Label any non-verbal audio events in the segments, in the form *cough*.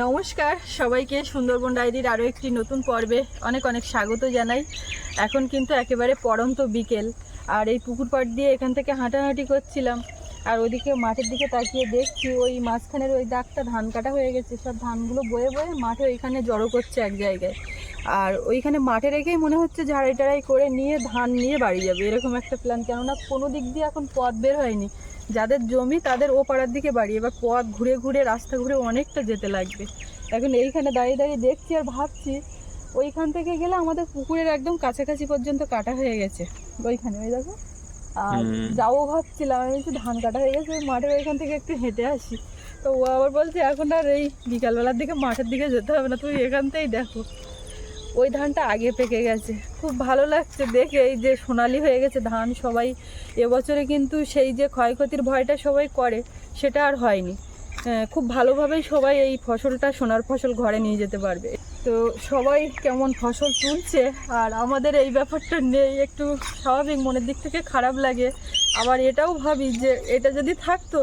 নমস্কার, সবাইকে সুন্দরবন ডায়েরির আরও একটি নতুন পর্বে অনেক অনেক স্বাগত জানাই। এখন কিন্তু একেবারে পড়ন্ত বিকেল, আর এই পুকুর পাড় দিয়ে এখান থেকে হাঁটাহাঁটি করছিলাম। আর ওদিকে মাঠের দিকে তাকিয়ে দেখছি ওই মাঝখানের ওই দাগটা ধান কাটা হয়ে গেছে, সব ধানগুলো বয়ে বয়ে মাঠে ওইখানে জড়ো করছে এক জায়গায়। আর ওইখানে মাঠে রেখেই মনে হচ্ছে ঝাড়াই টাড়াই করে নিয়ে ধান নিয়ে বাড়ি যাবে, এরকম একটা প্ল্যান কেননা কোনো দিক দিয়ে এখন পথ বের হয়নি। যাদের জমি তাদের ও পাড়ার দিকে বাড়ি। এবার পথ ঘুরে ঘুরে রাস্তা ঘুরে অনেকটা যেতে লাগবে। এখন এইখানে দাঁড়িয়ে দাঁড়িয়ে দেখছি আর ভাবছি ওইখান থেকে গেলে আমাদের পুকুরের একদম কাছাকাছি পর্যন্ত কাটা হয়ে গেছে। ওইখানে ওই দেখো। আর। যাব ভাবছিলাম আমি ধান কাটা হয়ে গেছে মাঠের ওইখান থেকে একটু হেঁটে আসি। তো ও আবার বলছে এখন আর এই বিকালবেলার দিকে মাঠের দিকে যেতে হবে না তুমি এখান থেকেই দেখো। ওই ধানটা আগে পেকে গেছে। খুব ভালো লাগছে দেখে এই যে সোনালি হয়ে গেছে ধান সবাই। এবছরে কিন্তু সেই যে ক্ষয়ক্ষতির ভয়টা সবাই করে সেটা আর হয়নি। হ্যাঁ, খুব ভালোভাবেই সবাই এই ফসলটা সোনার ফসল ঘরে নিয়ে যেতে পারবে। তো সবাই কেমন ফসল তুলছে আর আমাদের এই ব্যাপারটা নেই একটু স্বাভাবিক মনের দিক থেকে খারাপ লাগে। আবার এটাও ভাবি যে এটা যদি থাকতো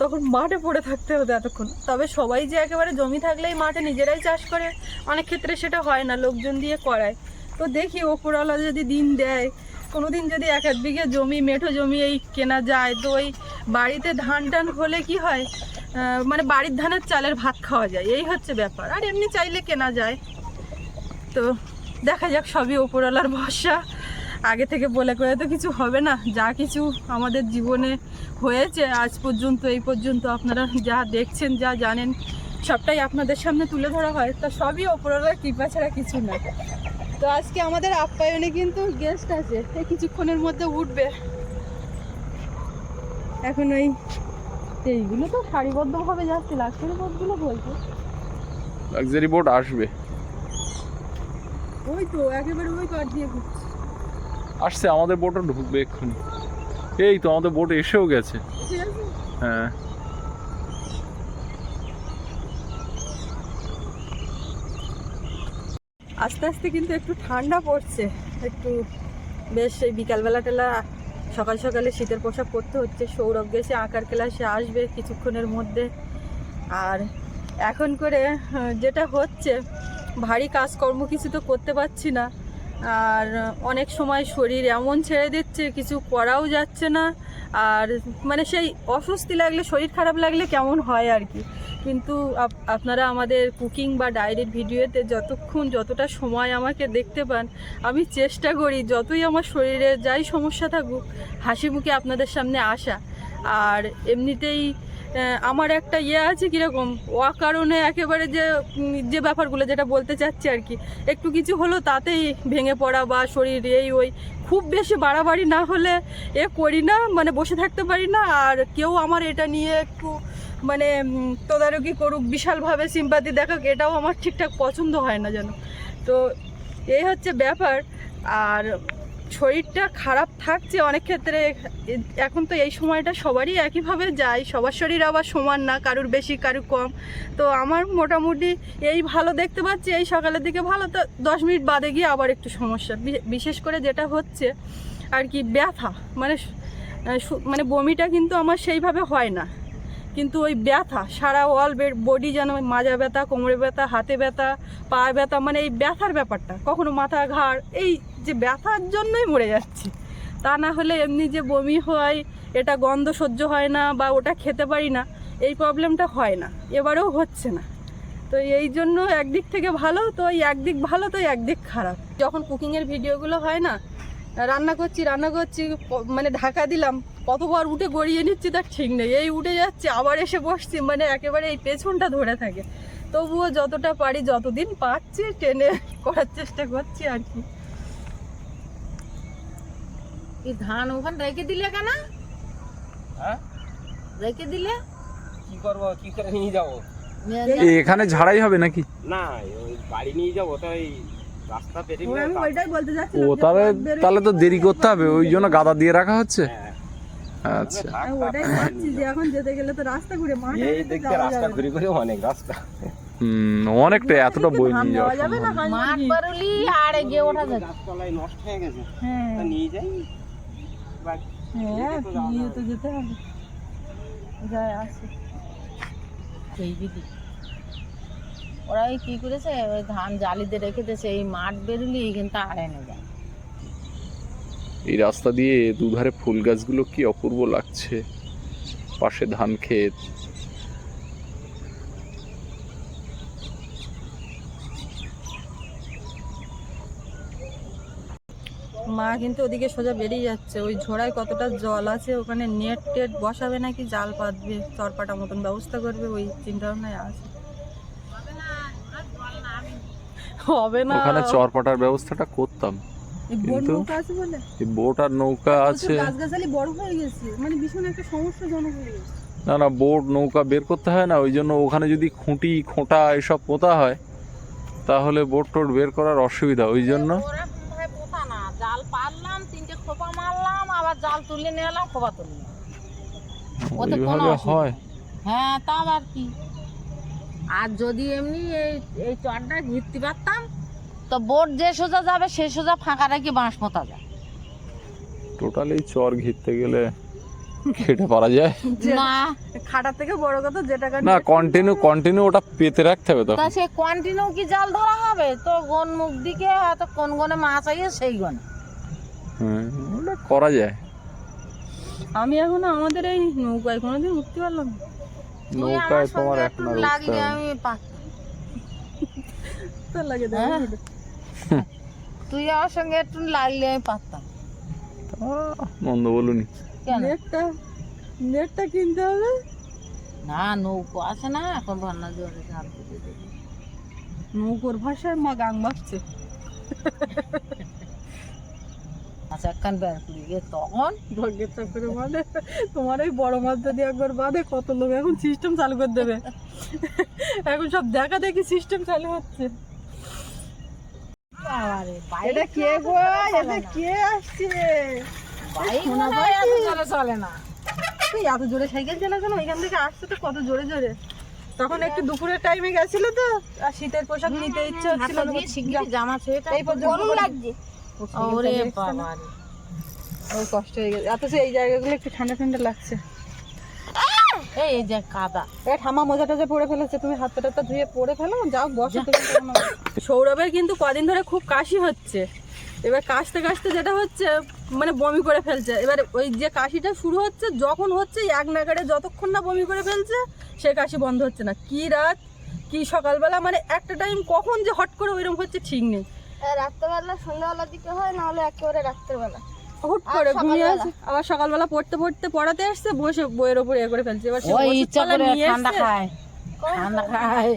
তখন মাঠে পড়ে থাকতে হতো এতক্ষণ। তবে সবাই যে একেবারে জমি থাকলেই মাঠে নিজেরাই চাষ করে, অনেক ক্ষেত্রে সেটা হয় না, লোকজন দিয়ে করায়। তো দেখি ওপরওয়ালা যদি দিন দেয় কোনো দিন যদি এক এক বিঘে জমি, মেঠো জমি এই কেনা যায়, তো ওই বাড়িতে ধান টান হলে কি হয়? মানে বাড়ির ধানের চালের ভাত খাওয়া যায়, এই হচ্ছে ব্যাপার। আর এমনি চাইলে কেনা যায়। তো দেখা যাক সবই ওপরওয়ালার ভরসা। আগে থেকে বলে করে তো কিছু হবে না। যা কিছু আমাদের জীবনে হয়েছে আজ পর্যন্ত এই পর্যন্ত আপনারা যা দেখছেন যা জানেন সবটাই আপনাদের সামনে তুলে ধরা হয়। তা সবই ওপরওয়ালার কৃপা ছাড়া কিছু না। তো আজকে আমাদের আপ্যায়নে কিন্তু গেস্ট আছে। এই কিছুক্ষণের মধ্যে উঠবে। এখন ওই এইগুলো তো সারিবদ্ধভাবে যাচ্ছে লাক্সারি বোটগুলো বলছে লাক্সারি বোট আসবে। ওই তো একেবারে ওই পার দিয়ে ঘুরছে। আসছে, আমাদের বোটও ঢুকবে এক্ষুনি। এই তো, আমাদের বোট এসেও গেছে। হ্যাঁ। আস্তে আস্তে কিন্তু একটু ঠান্ডা পড়ছে। একটু বেশ এই বিকালবেলা টেলা সকাল সকালে শীতের পোশাক পরতে হচ্ছে। সৌরভ গেছে, আঁকার ক্লাসে আসবে কিছুক্ষণের মধ্যে। আর এখন করে যেটা হচ্ছে, ভারী কাজকর্ম কিছু তো করতে পারছি না। আর অনেক সময় শরীর এমন ছেড়ে দিচ্ছে, কিছু করাও যাচ্ছে না। আর মানে সেই অস্বস্তি লাগলে, শরীর খারাপ লাগলে কেমন হয় আর কি। কিন্তু আপনারা আমাদের কুকিং বা ডায়েরির ভিডিওতে যতক্ষণ, যতটা সময় আমাকে দেখতে পান, আমি চেষ্টা করি যতই আমার শরীরে যাই সমস্যা থাকুক হাসি মুখে আপনাদের সামনে আসা। আর এমনিতেই আমার একটা ইয়ে আছে কীরকম? অকারণে একেবারে যে যে ব্যাপারগুলো যেটা বলতে চাচ্ছি আর কি, একটু কিছু হলো তাতেই ভেঙে পড়া বা শরীর এই ওই, খুব বেশি বাড়াবাড়ি না হলে এ করি না মানে বসে থাকতে পারি না, আর কেউ আমার এটা নিয়ে একটু মানে তদারকি করুক, বিশালভাবে সিম্পাতি দেখাক, এটাও আমার ঠিকঠাক পছন্দ হয় না যেন। তো এই হচ্ছে ব্যাপার, আর শরীরটা খারাপ থাকছে অনেক ক্ষেত্রে, এখন তো এই সময়টা সবারই একইভাবে যায়, সবার শরীর আবার সমান না, কারুর বেশি, কারুর কম। তো আমার মোটামুটি এই ভালো দেখতে পাচ্ছি, এই সকালের দিকে ভালো, তো দশ মিনিট বাদে গিয়ে আবার একটু সমস্যা। বিশেষ করে যেটা হচ্ছে আর কি ব্যথা মানে সু- মানে বমিটা কিন্তু আমার সেইভাবে হয় না। কিন্তু ওই ব্যথা, সারা অল বডি যেন মাজা ব্যথা, কোমরে ব্যথা, হাতে ব্যথা পা ব্যথা মানে এই ব্যথার ব্যাপারটা, কখনো মাথা ঘাড়, এই যে ব্যথার জন্যই মরে যাচ্ছি। তা না হলে এমনি যে বমি হয়, এটা গন্ধ সহ্য হয় না বা ওটা খেতে পারি না, এই প্রবলেমটা হয় না, এবারেও হচ্ছে না। তো এই জন্য একদিক থেকে ভালো, তো একদিক ভালো, তো একদিক খারাপ। যখন কুকিংয়ের ভিডিওগুলো হয় না, রান্না করছি রান্না করছি মানে ঢাকা দিলাম কতবার উঠে গড়িয়ে নিচ্ছি তার ঠিক নেই। এই উঠে যাচ্ছে আবার এসে বসছি মানে একেবারে এই পেছনটা ধরে থাকে। তবুও যতটা পারি যতদিন পাচ্ছি টেনে করার চেষ্টা করছি আর কি। এই ধান ওখানে রেখে দিলে কেন? হ্যাঁ? রেখে দিলে? কি করব কি করে নিয়ে যাব? এখানে ঝাড়াই হবে নাকি? না ওই বাড়ি নিয়ে যাব তো ওই রাস্তা পেরিয়ে ও তাহলে তাহলে তো দেরি করতে হবে ওই জন্য গাদা দিয়ে রাখা হচ্ছে? হ্যাঁ, আচ্ছা। ওটাই ভাবছি যে এখন যেতে গেলে তো রাস্তা ঘুরে মাঠে এই দেখতে রাস্তা ঘুরে ঘুরে অনেক রাস্তা। হুম অনেকটা এতটা বই নিয়ে যাওয়া যাবে না সম্ভব না। হাঁস মাঠ মুরগি? আর এগিয়ে ওঠা যাবে গাছতলায় নষ্ট হয়ে গেছে। হ্যাঁ। তা নিয়ে যাই। হ্যাঁ নিয়ে তো যেতে হবে। যায় আসে। এই দিদি। ওরা কি করেছে? ওই ধান জালিতে রেখে দিয়েছে এই মাঠ বেরুলি কিন্তু আর এনে যায়। এই রাস্তা দিয়ে দুধারে ফুল গাছগুলো কি অপূর্ব লাগছে। পাশে ধান ক্ষেত। মা কিন্তু ওদিকে সোজা বেরিয়ে যাচ্ছে। ওই ঝোড়ায় কতটা জল আছে ওখানে নেট টেট বসাবে নাকি জাল পাতবে? চরপাটা মতন ব্যবস্থা করবে ওই চিন্তা ভাবনায় আছে হবে না। ওখানে চরপাটার ব্যবস্থাটা করতাম। কিন্তু- এই বোট আর নৌকা আছে। বড় হয়ে গেছে। মানে ভীষণ একটা সমস্যাজনক হয়ে গেছে। না না বোট নৌকা বের করতে হয় না ওই জন্য ওখানে যদি খুঁটি খোঁটা এসব পোতা হয় তাহলে বোট টোট বের করার অসুবিধা। ওই জন্য পোতা না। জাল পারলাম তিনটে খোপা মারলাম আবার জাল তুলে নিয়ে এলাম খোপা তুলে ওতে কোনো হয়। হ্যাঁ তা আবার কি? আর যদি এমনি এই এই চরটা ঘিরতে পারতাম তো বোট যে সোজা যাবে সে সোজা ফাঁকা রাখি বাঁশ পোতা যায়। টোটালি চর ঘিরতে গেলে খেটে পারা যায়। না খাটার থেকে বড় কথা যে টাকা না কন্টিনিউ কন্টিনিউ ওটা পেতে রাখতে হবে তা তখন সে কন্টিনিউ কি জাল ধরা হবে? তো গন মুখ দিকে হয়তো কোন গনে মাছ আইয়ে সেই গনে। ওটা করা যায়। আমি এখন আমাদের এই নৌকায় কোনোদিন উঠতে পারলাম না। নৌকায় তোমার এখন একটু আর লাগলে আমি পারতাম। তো লাগে হ্যাঁ। তুই আমার সঙ্গে একটু লাগলে আমি পারতাম। মন্দ বলুনি। নেটটা নেটটা কিনতে হবে? না নৌকো আছে না এখন ভান্না জোরে নৌকোর ভাষায় মা গাং বাজছে। আচ্ছা একখান বের করি গিয়ে তখন? ভাগ্যের চাকরি বাঁধে। তোমার এই বড় মাছ যদি একবার বাঁধে কত লোক এখন সিস্টেম চালু করে দেবে। এখন সব দেখা দেখি সিস্টেম চালু হচ্ছে। এটা কে গো? এটা আসছে? চলে না। তুই এত জোরে সাইকেল না ওইখান থেকে আসছে তো কত জোরে জোরে? তখন একটু দুপুরের টাইমে গেছিল তো? আর শীতের পোশাক নিতে ইচ্ছে হচ্ছিল না। জামা সোয়েটার এই পর্যন্ত লাগছে। ওরে কষ্ট হয়ে গেছে। অথচ এই জায়গাগুলো একটু ঠান্ডা ঠান্ডা লাগছে। এই এই যে কাদা। এ ঠামা মোজা টোজা পরে ফেলেছে। তুমি হাত পাটা ধুয়ে পরে ফেলো যাও বসো তুমি সৌরভের কিন্তু কদিন ধরে খুব কাশি হচ্ছে। এবার কাশতে কাশতে যেটা হচ্ছে মানে বমি করে ফেলছে। এবার ওই যে কাশিটা শুরু হচ্ছে যখন হচ্ছে এক নাগাড়ে যতক্ষণ না বমি করে ফেলছে সে কাশি বন্ধ হচ্ছে না। কি রাত কি সকালবেলা মানে একটা টাইম কখন যে হট করে ওইরকম হচ্ছে ঠিক নেই। রাত্রেবেলা সন্ধ্যাবেলার দিকে হয় নাহলে একেবারে রাত্রেবেলা। হুট করে ঘুমিয়ে আছে আবার সকালবেলা পড়তে পড়তে পড়াতে আসছে বসে বইয়ের ওপর ইয়ে করে ফেলছে। এবার সে ওই ইচ্ছা করে নিয়ে ঠান্ডা খায়। ঠান্ডা খায়।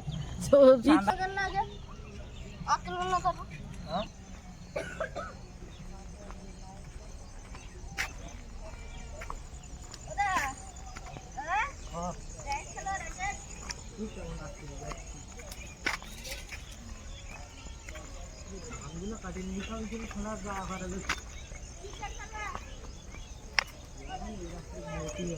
আগে আক্রমণ না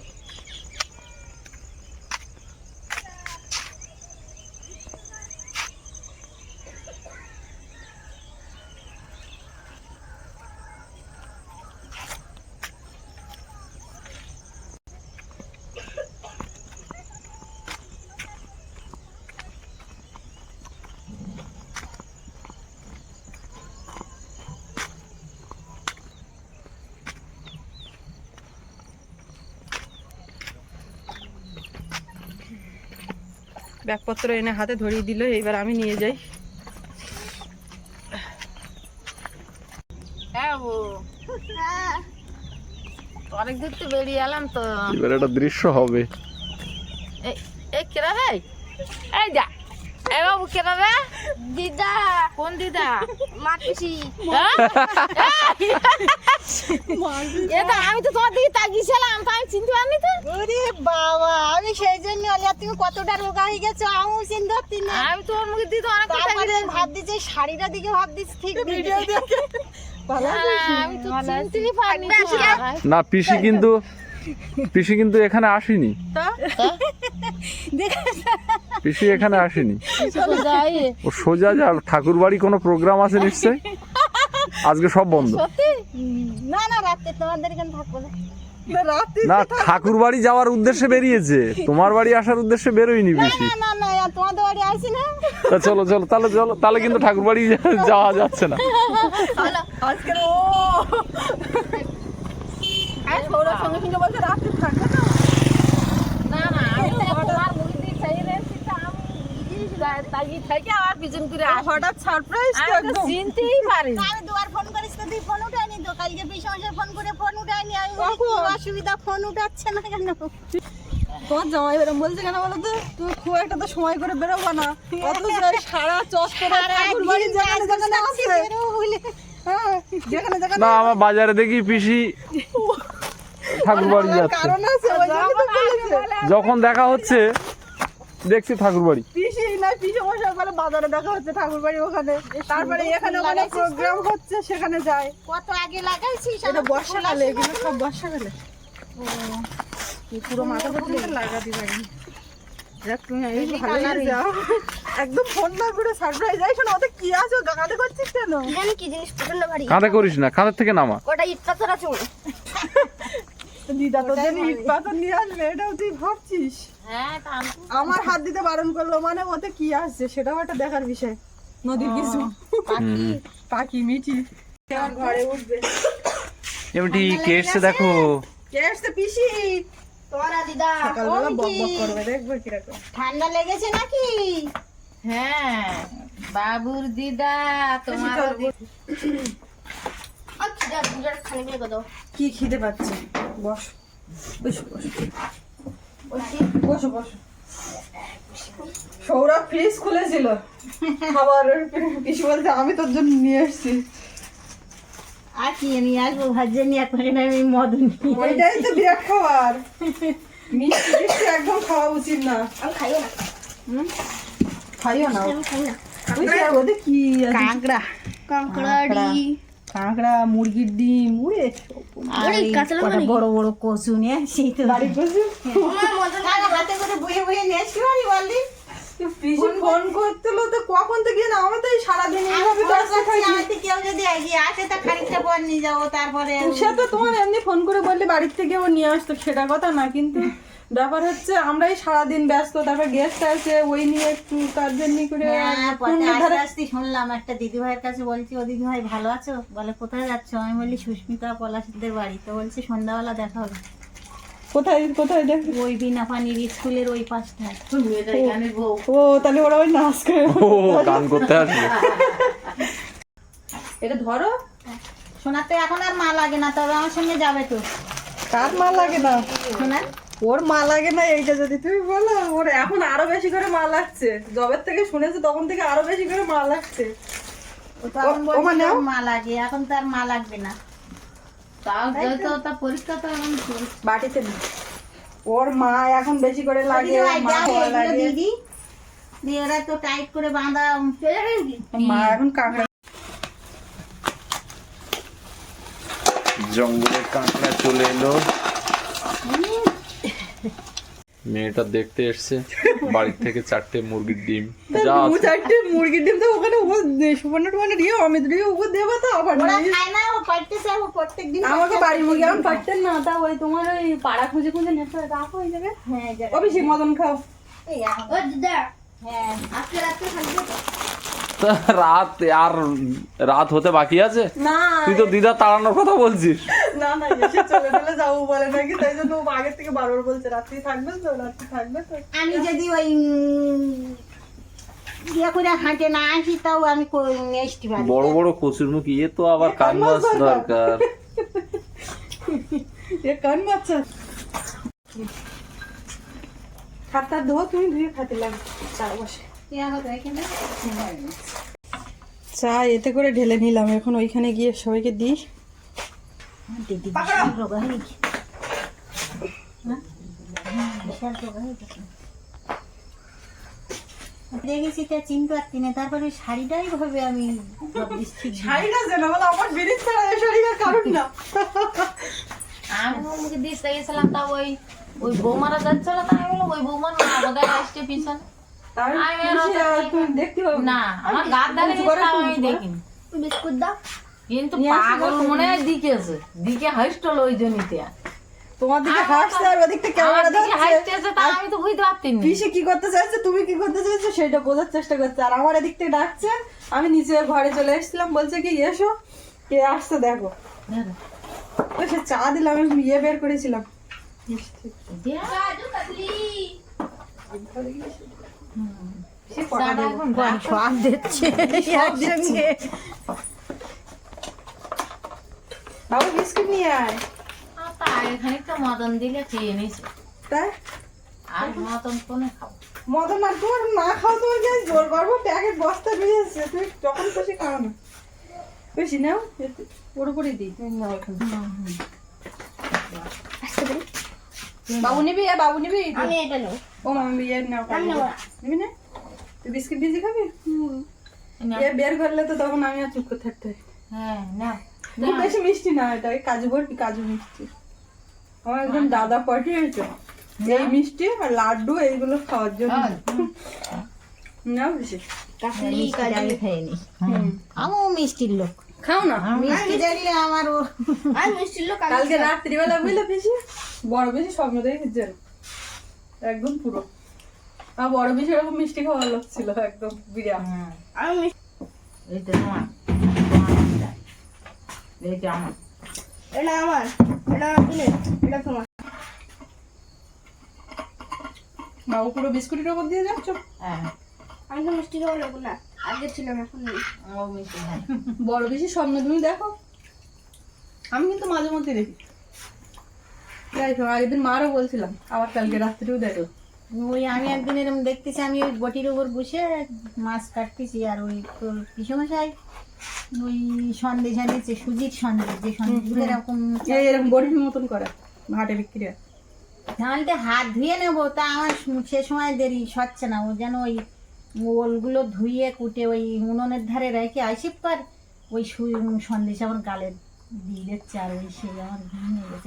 ব্যাগপত্র এনে হাতে ধরিয়ে দিল এইবার আমি নিয়ে যাই। হ্যাঁ ও অনেক দূর তো বেরিয়ে এলাম তো। এবার একটা দৃশ্য হবে। এই এই কেরা রে? এই যা। এই বাবু কেরা রে? দিদা। কোন দিদা? মাটিসি হ্যাঁ? এ তো আমি তো তোমার দিকে তাকিয়েছিলাম তো আমি চিনতে পারিনি তো। ওরে বাবা আমি সেই জন্য অলিয়া তুমি কতটা রোগা হয়ে গেছো আমি চিন্তা পারছি না। আমি তোমার মুখের দিকে তো অনেক কথা তারপরে ভাব দিচ্ছে শাড়িটা দিকে ভাব দিচ্ছি ঠিক ভিডিও আমি তো চিনতেই পারিনি না পিসি কিন্তু পিসি কিন্তু এখানে আসেনি। পিসি এখানে আসেনি। ও সোজা যা ঠাকুর বাড়ি কোনো প্রোগ্রাম আছে নিশ্চয় আজকে সব বন্ধ। না না রাতে তোমাদের এখানে থাকব না। না রাত্রি না ঠাকুর বাড়ি যাওয়ার উদ্দেশ্যে বেরিয়েছে। তোমার বাড়ি আসার উদ্দেশ্যে বেরোয়নি বেশি না না না তোমাদের বাড়ি আসি না। তা চলো চলো তাহলে চলো তাহলে কিন্তু ঠাকুর বাড়ি যাওয়া যাচ্ছে না। আজকে সৌরভ সঙ্গে সঙ্গে বলছে রাত্রি থাকবে না। না না হঠাৎ সারপ্রাইজ চিনতেই পারি ফোন করিস তো তুই ফোন উঠায়নি তো কালকে ফোন করে ফোন উঠায়নি আমি অসুবিধা ফোন উঠাচ্ছে না কেন? তোমার জামাই বেরোম বলছে কেন বলো তো? তুমি খুব একটা তো সময় করে বেরোবো না। অথচ এই সারা চত্বরে ঠাকুর বাড়ি যেখানে যেখানে আছে। হ্যাঁ, যেখানে যেখানে না আমার বাজারে দেখি পিসি। *laughs* ঠাকুর বাড়ি যাচ্ছে। কারণ আছে ওই জন্য তো বলেছে। যখন দেখা হচ্ছে দেখছি ঠাকুর বাড়ি। পিসি না পিসি মশাই বলে বাজারে দেখা হচ্ছে ঠাকুর বাড়ি ওখানে। তারপরে এখানে ওখানে প্রোগ্রাম হচ্ছে সেখানে যায়। কত আগে লাগাইছিস? এটা বর্ষাকালে এগুলো সব বর্ষাকালে এই পুরো মাথা পর্যন্ত লাগাতে পারিনি যাক তুমি এই ভালো যাও একদম ফোন না করে সারপ্রাইজ যাই শোনো ওতে কি আছে? গাগাতে করছিস কেন? জানি কি জিনিস প্রচণ্ড ভারী। কাঁধে করিস না কাঁধের থেকে নামা। ওটা ইট পাথর আছে মনে *laughs* দিদা তোর জন্য ইট পাথর নিয়ে আসবে এটাও তুই ভাবছিস? হ্যাঁ তা আমি তো- আমার হাত দিতে বারণ করল মানে ওতে কি আসছে সেটাও একটা দেখার বিষয়। নদীর কিছু। পাখি। মিঠি। ঘরে উঠবে। এমনি কে এসছে দেখো? কে পিসি? তোরা দিদা সকালবেলা বক বক করবে দেখবে কীরকম। ঠান্ডা লেগেছে নাকি? হ্যাঁ বাবুর দিদা তোমার আচ্ছা দুটার খানিক লেগে দাও কি খিদে পাচ্ছে? বস। বসো বসো। বসো। বসো সৌরভ ফ্রিজ খুলেছিল। খাবার পিসি বলতে আমি তোর জন্য নিয়ে এসেছি। আর কি নিয়ে আসব ভাজ্যে নিয়ে আমি মদ ওইটাই তো বিরাট খাবার। মিষ্টি একদম খাওয়া উচিত না। আমি খাইও না। খাইও না আমি খাই না। ওই ওদের কি? কাঁকড়া। কাঁকড়া। কাঁকড়া মুরগির ডিম উড়ে বড় বড় কচু নিয়ে আসি তো। বাড়ি কচু? হাতে করে বয়ে বয়ে নিয়ে আসি বাড়ি বললি? পিসি ফোন করছিল তো কখন থেকে না আমি তো সারাদিন এইভাবে কেউ যদি এগিয়ে আসে তা খানিকটা পর নিয়ে যাব তারপরে সে তো তোমার এমনি ফোন করে বললে বাড়ির থেকে ও নিয়ে আসতো সেটা কথা না কিন্তু ব্যাপার হচ্ছে আমরাই সারাদিন ব্যস্ত তারপর গেস্ট আছে ওই নিয়ে একটু কাজ জন্য করে হ্যাঁ, আস্তে শুনলাম একটা দিদি ভাইয়ের কাছে বলছি ও দিদি ভাই ভালো আছো? বলে কোথায় যাচ্ছ? আমি বলি সুস্মিতা পলাশদের বাড়ি। তো বলছে সন্ধ্যাবেলা দেখা হবে। কোথায় কোথায় দেখ ওই বিনা পানির স্কুলের ওই পাশটায়। ও তাহলে ওরা ওই নাচ করে ও গান করতে আসবে। *laughs* এটা ধরো। সোনার তো এখন আর মা লাগে না তবে আমার সঙ্গে যাবে তো। কার মা লাগে না? সোনার ওর মা লাগে না এইটা যদি। তুমি বলো ওর এখন আরও বেশি করে মা লাগছে। জবের থেকে শুনেছে তখন থেকে আরও বেশি করে মা লাগছে। মানে? মা লাগে এখন তো আর মা লাগবে না। তা। পরীক্ষা তো এখন বাটিতে দি। ওর মা এখন বেশি করে লাগে দিদি। তো টাইট করে বাঁধা চলে মা এখন কাঁকড়া। জঙ্গলের কাঁকড়া চলে এলো। মেয়েটা দেখতে এসছে বাড়ির থেকে চারটে মুরগির ডিম। যা চারটে মুরগির ডিম তো ওখানে ও সুবর্ণ টুবর্ণ দিয়ে অমিত দিয়ে ও দেবো তো আবার না ও পারতেছে ও প্রত্যেক দিন আমাকে বাড়ির মুরগি এখন পারতেন না তা ওই তোমার ওই পাড়া খুঁজে খুঁজে নেতে রাখো হ্যাঁ যাবে। অফিসে মদন খাও। এই এখন। হ্যাঁ আজকে রাত্রে তা রাত আর রাত হতে বাকি আছে? না। তুই তো দিদা তাড়ানোর কথা বলছিস। না না এসে চলে চলে যাব বলে নাকি তাই জন্য ও আগের থেকে বারবার বলছে রাত্রি থাকবে তো রাত্রি থাকবে তো। আমি যদি ওই ইয়ে করে হাঁটে না আসি তাও আমি পারি বড় বড় কচুর মুখ ইয়ে তো আবার কান মাছ দরকার। এ কান বাচ্চা খাতা ধো তুমি ধুয়ে খাতে লাগবে। চা বসে। চা এতে করে ঢেলে নিলাম। এখন ওইখানে গিয়ে সবাইকে দিই। হয়ে দেখেছি তা চিনতে পারতি না। তারপরে ওই শাড়িটাই ভাবে আমি শাড়িটা যেন বলো আমার বেরিয়ে ছাড়া শাড়িটার কারণ না। আমি মুখে গেছিলাম তা ওই ওই বৌমারা যাচ্ছিল তা আমি বললাম ওই বৌমার মা বোধহয় আসছে পিছন। না। আমার গাত ধারে উঁচু করে গেছিলাম একটু আমি দেখিনি। বিস্কুট দাও। কিন্তু পাগল মনে হয় দিকেছে দিকে হাসটল ওই জনিতে তোমার দিকে হাসছে আর ওদিক ক্যামেরা দিকে আমি তো বুঝতে পারছি পিসে কি করতে চাইছে তুমি কি করতে চাইছো সেটা বোঝার চেষ্টা করছে। আর আমার এদিক থেকে ডাকছে আমি নিচে ঘরে চলে এসেছিলাম বলছে কি এসো কে আসছে দেখো। ওই সে চা দিলাম আমি ইয়ে বের করেছিলাম? সব দিচ্ছে। একসঙ্গে। বাবু বিস্কুট নিয়ে আয়। তা এখানে তো মদন দিলে খেয়ে নিছে তাই? আর মদন কোনে খাব মদন আর তোমার না খাও তোমার কি জোর করব? প্যাকেট বস্তা বেরিয়ে এসছে যখন খুশি খাও না। বেশি নাও একটু পুরোপুরি দিই নাও এখন। বাবু নিবি বাবু নিবি? আমি এটা নেব। ও মামি ইয়ে নাও নিবি না? তুই বিস্কিট ভিজে খাবি? না। এ বের করলে তো তখন আমি আর চুপ করে থাকতে হয়। হ্যাঁ না। খুব বেশি মিষ্টি না এটা কাজু বরফি কাজু মিষ্টি। আমার একদম দাদা পাঠিয়েছে। এই মিষ্টি আর লাড্ডু এইগুলো খাওয়ার জন্য। খেয়ে নি। হুম। আমিও মিষ্টির লোক। খাও না। মিষ্টি আমার ও কালকে রাত্রিবেলা বুঝলে বেশি বড় বেশি স্বপ্ন দেখেছেন একদম পুরো। আমার বড় বেশি এরকম মিষ্টি খাওয়ার লোক ছিল একদম বিরাট। এইটা তোমার এইটা আমার। এটা আমার এটা কিনে এটা তোমার। বাবু পুরো বিস্কুটের ওপর দিয়ে যাচ্ছ? হ্যাঁ। আমি তো মিষ্টি খাব নেব না আগে ছিলাম এখন নেই। মিষ্টি খাই বড় বেশি স্বপ্ন তুমি দেখো। আমি কিন্তু মাঝে মধ্যে দেখি। যাই হোক আগের দিন মারও বলছিলাম আবার কালকে রাত্রেও দেখো ওই আমি একদিন এরকম দেখতেছি আমি ওই বটির উপর বসে মাছ কাটতেছি আর ওই তোর পিসমশাই ওই সন্দেশ আনিয়েছে সুজির সন্দেশ যে সন্দেশগুলো এরকম বরফির মতন করে হাটে বিক্রি হয়। ঝালটা হাত ধুয়ে নেব তা আমার সে সময় দেরি সচ্ছে না। ও যেন ওই ওলগুলো ধুয়ে কুটে ওই উনুনের ধারে রেখে আইসি পর ওই সন্দেশ আমার গালে দিয়ে দিচ্ছে আর ওই সেই আমার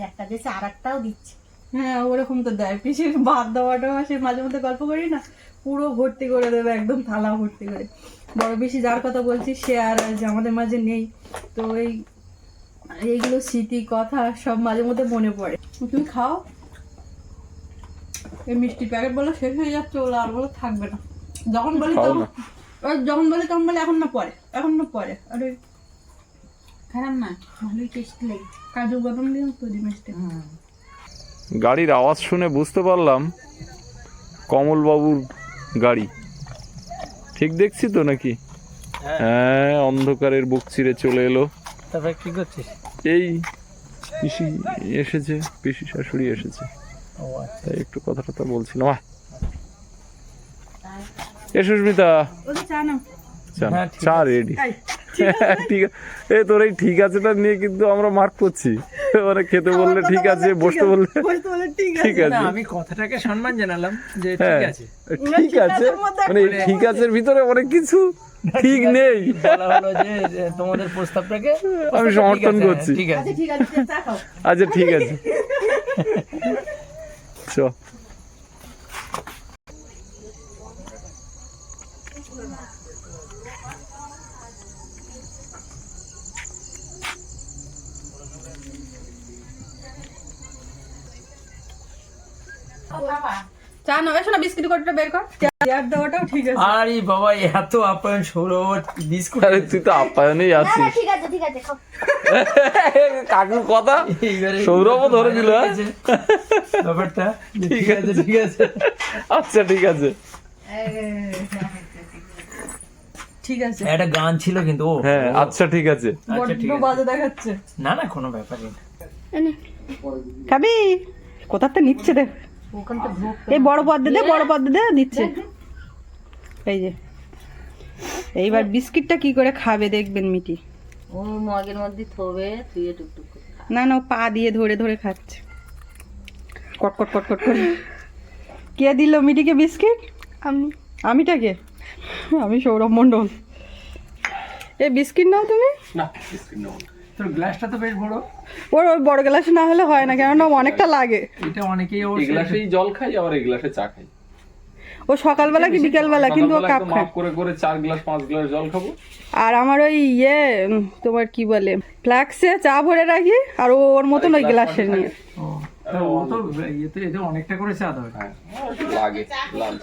একটা দিয়েছে আর একটাও দিচ্ছে। হ্যাঁ ওরকম তো দেয়। পিসির ভাত দেওয়াটা সে মাঝে মধ্যে গল্প করি না পুরো ভর্তি করে দেবে একদম থালা ভর্তি করে। বড় বেশি যার কথা বলছি সে আর আজ আমাদের মাঝে নেই। তো এই এইগুলো স্মৃতি কথা সব মাঝে মধ্যে মনে পড়ে। তুমি খাও। এই মিষ্টি প্যাকেট বলো শেষ হয়ে যাচ্ছে ওগুলো আর বলো থাকবে না। যখন বলি তখন ওই যখন বলি তখন বলে এখন না পরে এখন না পরে। আর ওই খারাপ না ভালোই টেস্ট লাগে। কাজু বাদাম দিয়ে তৈরি মিষ্টি। গাড়ির আওয়াজ শুনে বুঝতে পারলাম কমলবাবুর গাড়ি। ঠিক দেখছি তো নাকি? হ্যাঁ। অন্ধকারের বুক চিরে চলে এলো। তারপরে কি করছিস? এই পিসি এসেছে পিসি শাশুড়ি এসেছে। আচ্ছা। তাই একটু কথা টথা বলছিলাম। এ সুস্মিতা। চা হ্যাঁ, ঠিক এই, *laughs* এ তোর এই ঠিক আছেটা নিয়ে কিন্তু আমরা মার্ক করছি। মানে খেতে বললে ঠিক আছে বসতে বললে ঠিক আছে। ঠিক আছে আমি কথাটাকে সম্মান জানালাম যে হ্যাঁ। ঠিক আছে। ঠিক আছে মানে ঠিক আছে ভিতরে অনেক কিছু ঠিক নেই। বলা হলো যে যে তোমাদের প্রস্তাবটাকে আমি সমর্থন করছি। ঠিক আছে। ঠিক আছে আচ্ছা ঠিক আছে। *laughs* চ। চা নাও এসো না বিস্কিট কটটা বের কর। চেয়ার দেওয়াটাও ঠিক আছে। আরে বাবা এত আপ্যায়ন সৌরভ বিস্কুট আরে তুই তো আপ্যায়নেই আছিস। ঠিক আছে ঠিক আছে খাও। কাকুর কথা সৌরভও ধরে দিল, হ্যাঁ? ব্যাপারটা ঠিক আছে। ঠিক আছে। আচ্ছা ঠিক আছে। ঠিক আছে। একটা গান ছিল কিন্তু ও। হ্যাঁ আচ্ছা ঠিক আছে। আচ্ছা ঠিক বড্ড বাজে দেখাচ্ছে। না না কোনো ব্যাপারই না। খাবি? কোথাতে নিচ্ছে দেখ। এই বড় পদ্মে দে বড় পদ্মে দে দিচ্ছে এই যে। এইবার বিস্কিটটা কি করে খাবে দেখবেন মিটি। ও মগের মধ্যে থবে তুই টুকটুক না না ও পা দিয়ে ধরে ধরে খাচ্ছে। কটকট কটকট করে কে দিল মিটিকে বিস্কিট? আমি। আমিটাকে? আমি সৌরভ মণ্ডল। এ বিস্কিট নাও তুমি। তোর গ্লাসটা তো বেশ বড়। ওর ওই বড় গ্লাস না হলে হয় না কেননা অনেকটা লাগে। এটা অনেকেই ওর গ্লাসেই জল খাই আবার এই গ্লাসে চা খাই ও সকালবেলা কি বিকালবেলা কিন্তু ও কাপ খায়। করে করে চার গ্লাস পাঁচ গ্লাস জল খাব। আর আমার ওই ইয়ে তোমার কি বলে ফ্ল্যাক্সে চা ভরে রাখি আর ও ওর মতন ওই গ্লাসে নিয়ে। ও, তো ইয়েতে এতে অনেকটা করে চাঁদ হয় হ্যাঁ লাগে লাল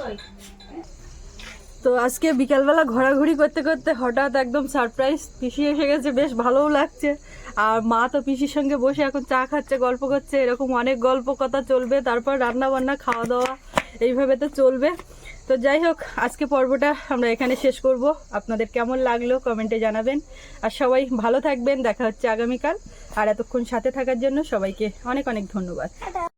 তো আজকে বিকালবেলা ঘোরাঘুরি করতে করতে হঠাৎ একদম সারপ্রাইজ পিসি এসে গেছে, বেশ ভালোও লাগছে। আর মা তো পিসির সঙ্গে বসে এখন চা খাচ্ছে, গল্প করছে, এরকম অনেক গল্প কথা চলবে, তারপর রান্না বান্না খাওয়া দাওয়া এইভাবে তো চলবে। তো যাই হোক, আজকে পর্বটা আমরা এখানে শেষ করব। আপনাদের কেমন লাগল কমেন্টে জানাবেন। আর সবাই ভালো থাকবেন, দেখা হচ্ছে আগামীকাল। আর এতক্ষণ সাথে থাকার জন্য সবাইকে অনেক অনেক ধন্যবাদ।